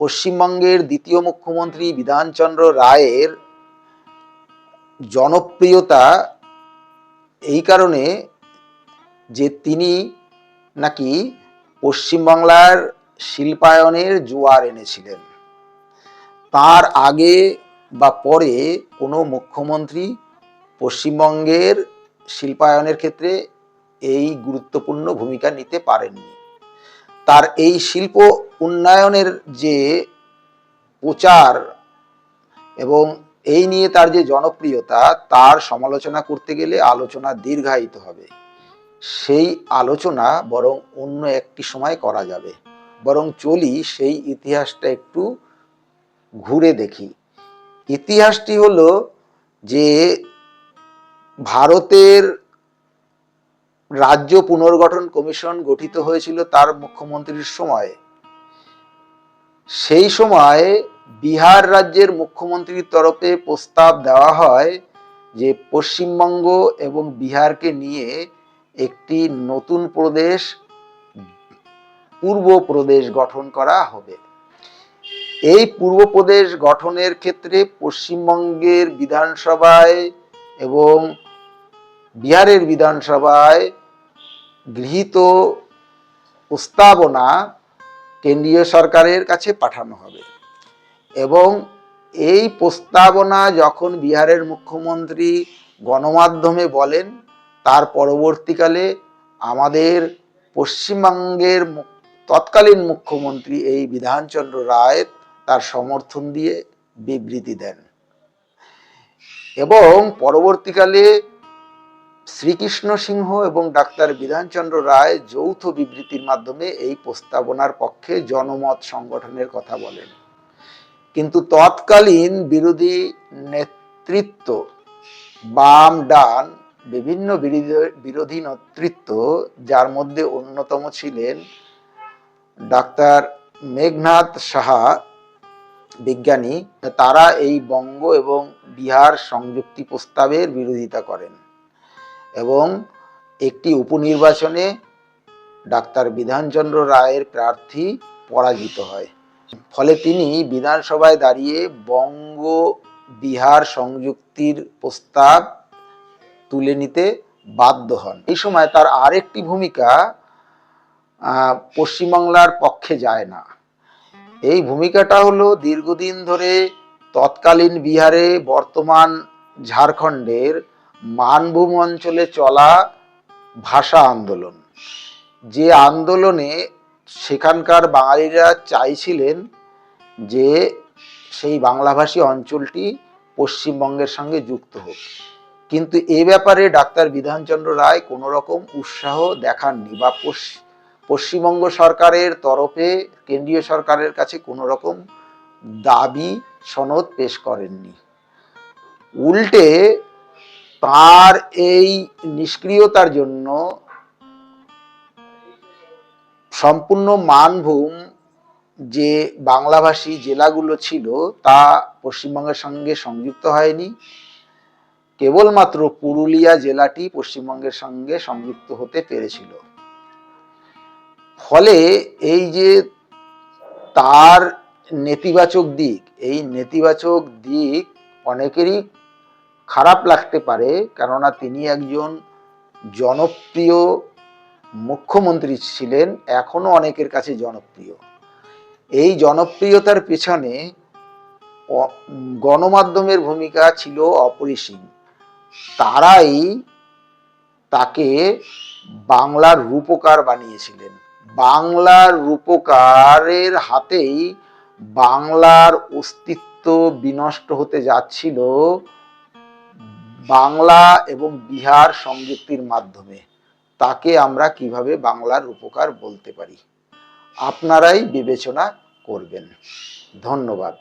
পশ্চিমবঙ্গের দ্বিতীয় মুখ্যমন্ত্রী বিধানচন্দ্র রায়ের জনপ্রিয়তা এই কারণে যে তিনি নাকি পশ্চিমবাংলার শিল্পায়নের জোয়ার এনেছিলেন। তার আগে বা পরে কোনো মুখ্যমন্ত্রী পশ্চিমবঙ্গের শিল্পায়নের ক্ষেত্রে এই গুরুত্বপূর্ণ ভূমিকা নিতে পারেননি। তার এই শিল্প উন্নয়নের যে প্রচার এবং এই নিয়ে তার যে জনপ্রিয়তা, তার সমালোচনা করতে গেলে আলোচনা দীর্ঘায়িত হবে। সেই আলোচনা বরং অন্য একটি সময় করা যাবে। বরং চলি সেই ইতিহাসটা একটু ঘুরে দেখি। ইতিহাসটি হলো যে ভারতের রাজ্য পুনর্গঠন কমিশন গঠিত হয়েছিল তার মুখ্যমন্ত্রীর সময়। সেই সময় বিহার রাজ্যের মুখ্যমন্ত্রীর তরফে প্রস্তাব দেওয়া হয় যে পশ্চিমবঙ্গ এবং বিহারকে নিয়ে একটি নতুন প্রদেশ, পূর্ব প্রদেশ গঠন করা হবে। এই পূর্ব প্রদেশ গঠনের ক্ষেত্রে পশ্চিমবঙ্গের বিধানসভায় এবং বিহারের বিধানসভায় গৃহীত প্রস্তাবনা কেন্দ্রীয় সরকারের কাছে পাঠানো হবে। এবং এই প্রস্তাবনা যখন বিহারের মুখ্যমন্ত্রী গণমাধ্যমে বলেন, তার পরবর্তীকালে আমাদের পশ্চিমবঙ্গের তৎকালীন মুখ্যমন্ত্রী এই বিধানচন্দ্র রায় তার সমর্থন দিয়ে বিবৃতি দেন। এবং পরবর্তীকালে শ্রীকৃষ্ণ সিংহ এবং ডাক্তার বিধানচন্দ্র রায় যৌথ বিবৃতির মাধ্যমে এই প্রস্তাবনার পক্ষে জনমত সংগঠনের কথা বলেন। কিন্তু তৎকালীন বিরোধী নেতৃত্ব, বাম, ডান, বিভিন্ন বিরোধী- নেতৃত্ব, যার মধ্যে অন্যতম ছিলেন ডাক্তার মেঘনাথ সাহা, বিজ্ঞানী, তারা এই বঙ্গ এবং বিহার সংযুক্তি প্রস্তাবের বিরোধিতা করেন। এবং একটি উপনির্বাচনে ডাক্তার বিধানচন্দ্র রায়ের প্রার্থী পরাজিত হয়। ফলে তিনি বিধানসভায় দাঁড়িয়ে বঙ্গ বিহার সংযুক্তির প্রস্তাব তুলে নিতে বাধ্য হন। এই সময় তার আরেকটি ভূমিকা পশ্চিমবাংলার পক্ষে যায় না। এই ভূমিকাটা হলো দীর্ঘদিন ধরে তৎকালীন বিহারে বর্তমান ঝাড়খণ্ডের মানভূম অঞ্চলে চলা ভাষা আন্দোলন। যে আন্দোলনে সেখানকার বাঙালিরা চাইছিলেন যে সেই বাংলাভাষী অঞ্চলটি পশ্চিমবঙ্গের সঙ্গে যুক্ত হোক। কিন্তু এ ব্যাপারে ডাক্তার বিধানচন্দ্র রায় কোনো রকম উৎসাহ দেখাননি বা পশ্চিমবঙ্গ সরকারের তরফে, কেন্দ্রীয় সরকারের কাছে কোনো রকম দাবি, সনদ পেশ করেননি। উল্টে তার এই নিষ্ক্রিয়তার জন্য সম্পূর্ণ মানভূম যে বাংলাভাষী জেলাগুলো ছিল তা পশ্চিমবঙ্গের সঙ্গে সংযুক্ত হয়নি। কেবলমাত্র পুরুলিয়া জেলাটি পশ্চিমবঙ্গের সঙ্গে সংযুক্ত হতে পেরেছিল। ফলে এই যে তার নেতিবাচক দিক, এই নেতিবাচক দিক অনেকেরই খারাপ লাগতে পারে, কেননা তিনি একজন জনপ্রিয় মুখ্যমন্ত্রী ছিলেন, এখনও অনেকের কাছে জনপ্রিয়। এই জনপ্রিয়তার পেছনে গণমাধ্যমের ভূমিকা ছিল অপরিসীম। তারাই তাকে বাংলার রূপকার বানিয়েছিলেন। বাংলার রূপকারের হাতেই বাংলার অস্তিত্ব বিনষ্ট হতে যাচ্ছিল বাংলা এবং বিহার সংযুক্তির মাধ্যমে। তাকে আমরা কীভাবে বাংলার উপকার বলতে পারি? আপনারাই বিবেচনা করবেন। ধন্যবাদ।